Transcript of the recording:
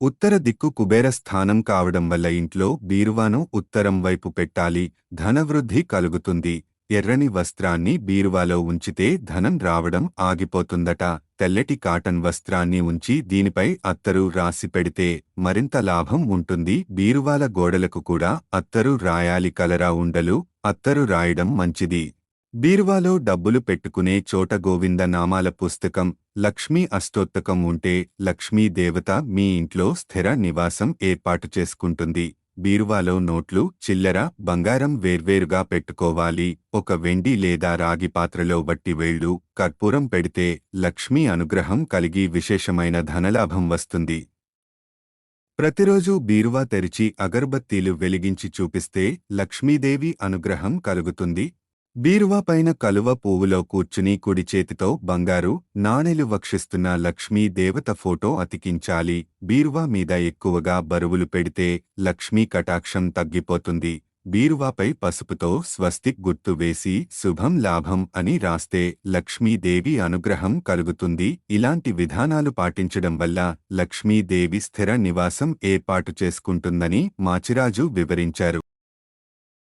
ఉత్తర దిక్కు కుబేర స్థానం కావడం వల్ల ఇంట్లో బీరువాను ఉత్తరం వైపు పెట్టాలి ధనవృద్ధి కలుగుతుంది. ఎర్రని వస్త్రాన్ని బీరువాలో ఉంచితే ధనం రావడం ఆగిపోతుందట. తెల్లటి కాటన్ వస్త్రాన్ని ఉంచి దీనిపై అత్తరు రాసి పెడితే మరింత లాభం ఉంటుంది. బీరువాల గోడలకు కూడా అత్తరు రాయాలి కలరా ఉండలు అత్తరు రాయడం మంచిది. బీరువాలో డబ్బులు పెట్టుకునే చోట గోవింద నామాల పుస్తకం లక్ష్మీ అష్టోత్తకం ఉంటే లక్ష్మీ దేవత మీ ఇంట్లో స్థిర నివాసం ఏర్పాటు చేసుకుంటుంది. బీరువాలో నోట్లు చిల్లర బంగారం వేర్వేరుగా పెట్టుకోవాలి. ఒక వెండి లేదా రాగి పాత్రలో బట్టి వేళ్ళు కర్పూరం పెడితే లక్ష్మీ అనుగ్రహం కలిగి విశేషమైన ధనలాభం వస్తుంది. ప్రతిరోజు బీరువా తెరిచి అగర్బత్తీలు వెలిగించి చూపిస్తే లక్ష్మీదేవి అనుగ్రహం కలుగుతుంది. బీరువా పైన కలువ పువ్వులో కూర్చుని కుడి చేతితో బంగారు నాణెలు వక్షిస్తున్న లక్ష్మీ దేవత ఫోటో అతికించాలి. బీరువా మీద ఎక్కువగా బరువులు పెడితే లక్ష్మీ కటాక్షం తగ్గిపోతుంది. బీరువాపై పసుపుతో స్వస్తిక్ గుర్తు వేసి శుభం లాభం అని రాస్తే లక్ష్మీదేవి అనుగ్రహం కలుగుతుంది. ఇలాంటి విధానాలు పాటించడం వల్ల లక్ష్మీదేవి స్థిర నివాసం ఏర్పాటు చేసుకుంటుందని మాచిరాజు వివరించారు.